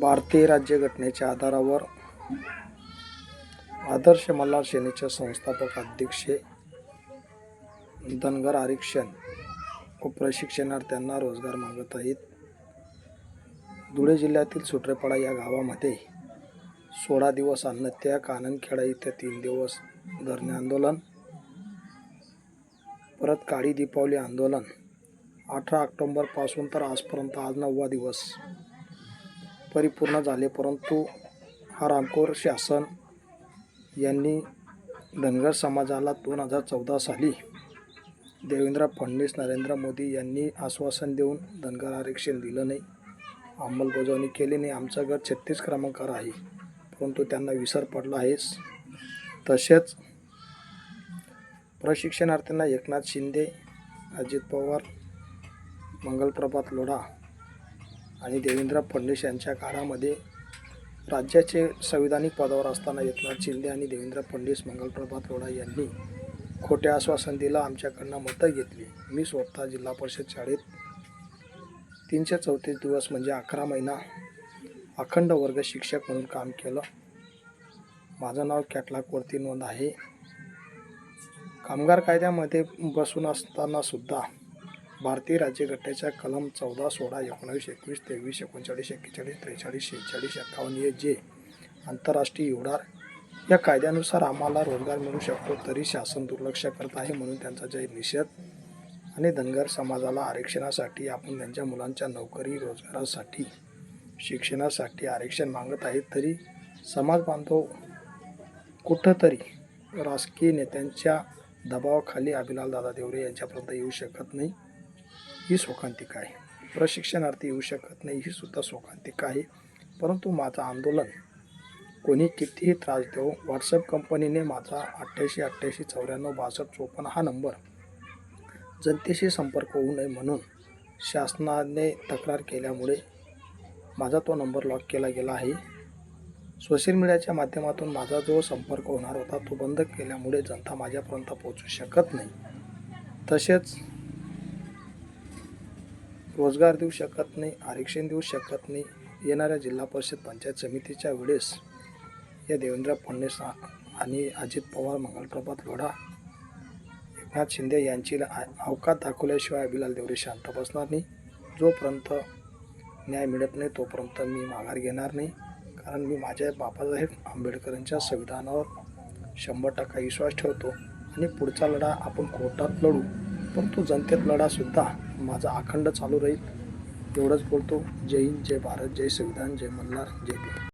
भारतीय राज्यघटनेच्या आधारावर आदर्श मल्हार सेनेच्या संस्थापक अध्यक्ष धनगर आरक्षण व प्रशिक्षणार्थ्यांना रोजगार मागत आहेत. धुळे जिल्ह्यातील सुट्रेपाडा या गावामध्ये सोळा दिवस अन्नत्याग कानंदखेडा इथे तीन दिवस धरणे आंदोलन परत काळी दीपावली आंदोलन अठरा ऑक्टोंबरपासून तर आजपर्यंत आज नववा दिवस परिपूर्ण झाले परंतु हा रामकोर शासन यांनी धनगर समाजाला दोन हजार चौदा साली देवेंद्र फडणवीस नरेंद्र मोदी यांनी आश्वासन देऊन धनगर आरक्षण दिलं नाही अंमलबजावणी केली नाही. आमचं गट छत्तीस क्रमांकावर आहे परंतु त्यांना विसर पडला आहेस. तसेच प्रशिक्षणार्थींना एकनाथ शिंदे अजित पवार मंगलप्रभात लोढा आणि देवेंद्र फडणवीस यांच्या काळामध्ये राज्याचे संविधानिक पदावर असताना एकनाथ शिंदे आणि देवेंद्र फडणवीस मंगलप्रभात रोडा यांनी खोटे आश्वासन दिलं आमच्याकडनं मतं घेतली. मी स्वतः जिल्हा परिषद शाळेत तीनशे चौतीस दिवस म्हणजे अकरा महिना अखंड वर्ग शिक्षक म्हणून काम केलं. माझं नाव कॅटलॉगवरती नोंद आहे. कामगार कायद्यामध्ये बसून असतानासुद्धा भारतीय राज्यघटनेच्या कलम चौदा सोळा एकोणावीस एकवीस तेवीस एकोणचाळीस एक्केचाळीस त्रेचाळीस शेहेचाळीस एक्कावन्न हे जे आंतरराष्ट्रीय युडार या कायद्यानुसार आम्हाला रोजगार मिळू शकतो तरी शासन दुर्लक्ष करत आहे म्हणून त्यांचा जाहीर निषेध आणि धनगर समाजाला आरक्षणासाठी आपण त्यांच्या मुलांच्या नोकरी रोजगारासाठी शिक्षणासाठी आरक्षण मागत आहेत तरी समाज बांधव कुठंतरी राजकीय नेत्यांच्या दबावाखाली अभिलाल दादा देवरे यांच्यापर्यंत येऊ शकत नाही. ही शोकांतिका आहे. प्रशिक्षणार्थी येऊ शकत नाही ही सुद्धा शोकांतिका आहे. परंतु माझं आंदोलन कोणी कितीही त्रास देऊ व्हॉट्सअप कंपनीने माझा अठ्ठ्याऐंशी अठ्ठ्याऐंशी चौऱ्याण्णव बासष्ट चोपन्न हा नंबर जनतेशी संपर्क होऊ नये म्हणून शासनाने तक्रार केल्यामुळे माझा तो नंबर लॉक केला गेला आहे. सोशल मीडियाच्या माध्यमातून माझा जो संपर्क होणार होता तो बंद केल्यामुळे जनता माझ्यापर्यंत पोहोचू शकत नाही. तसेच रोजगार देऊ शकत नाही आरक्षण देऊ शकत नाही येणाऱ्या जिल्हा परिषद पंचायत समितीच्या वेळेस या देवेंद्र फडणवीस आणि अजित पवार मंगलप्रभात लोढा एकनाथ शिंदे यांची अवकात दाखवल्याशिवाय अभिलाल देवरे शांत बसणार नाही. जोपर्यंत न्याय मिळत नाही तोपर्यंत मी माघार घेणार नाही. कारण मी माझ्या बाबासाहेब आंबेडकरांच्या संविधानावर शंभर टक्का विश्वास ठेवतो. आणि पुढचा लढा आपण कोर्टात लढू. परंतु जनतेत लढासुद्धा माझा अखंड चालू राहील. एवढंच बोलतो. जय हिंद जय भारत जय संविधान जय मल्हार जय